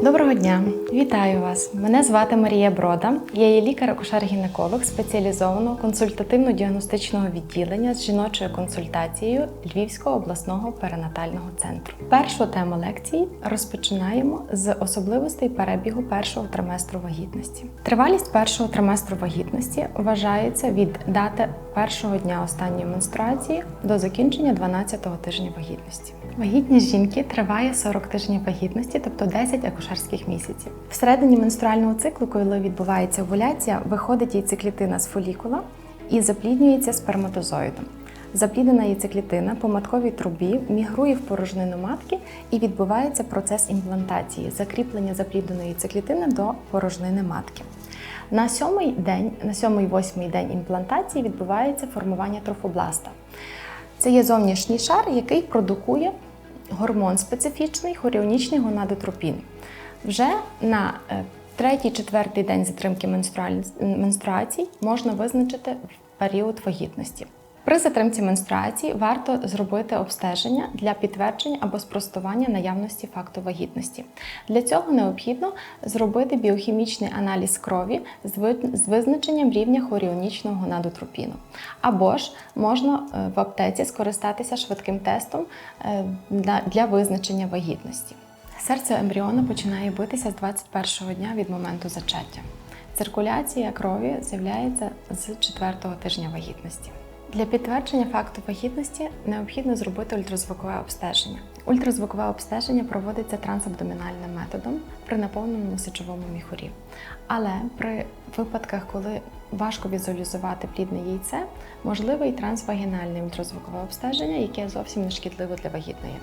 Доброго дня, вітаю вас! Мене звати Марія Брода. Я є лікар-акушер-гінеколог спеціалізованого консультативно-діагностичного відділення з жіночою консультацією Львівського обласного перинатального центру. Першу тему лекції розпочинаємо з особливостей перебігу першого триместру вагітності. Тривалість першого триместру вагітності вважається від дати першого дня останньої менструації до закінчення 12-го тижня вагітності. Вагітність жінки триває 40 тижнів вагітності, тобто 10 акушерських місяців. Всередині менструального циклу, коли відбувається овуляція, виходить яйцеклітина з фолікула і запліднюється сперматозоїдом. Запліднена яйцеклітина по матковій трубі мігрує в порожнину матки і відбувається процес імплантації, закріплення заплідненої яйцеклітини до порожнини матки. На сьомий день, на сьомий-восьмий день імплантації відбувається формування трофобласта. Це є зовнішній шар, який продукує гормон специфічний хоріонічний гонадотропін. Вже на е, третій-четвертий день затримки менструацій можна визначити період вагітності. При затримці менструації варто зробити обстеження для підтвердження або спростування наявності факту вагітності. Для цього необхідно зробити біохімічний аналіз крові з визначенням рівня хоріонічного гонадотропіну. Або ж можна е, в аптеці скористатися швидким тестом е, для- визначення вагітності. Серце ембріона починає битися з 21-го дня від моменту зачаття. Циркуляція крові з'являється з 4-го тижня вагітності. Для підтвердження факту вагітності необхідно зробити ультразвукове обстеження. Ультразвукове обстеження проводиться трансабдомінальним методом при наповненому сечовому міхурі. Але при випадках, коли важко візуалізувати плідне яйце, можливе і трансвагінальне ультразвукове обстеження, яке зовсім не шкідливо для вагітної.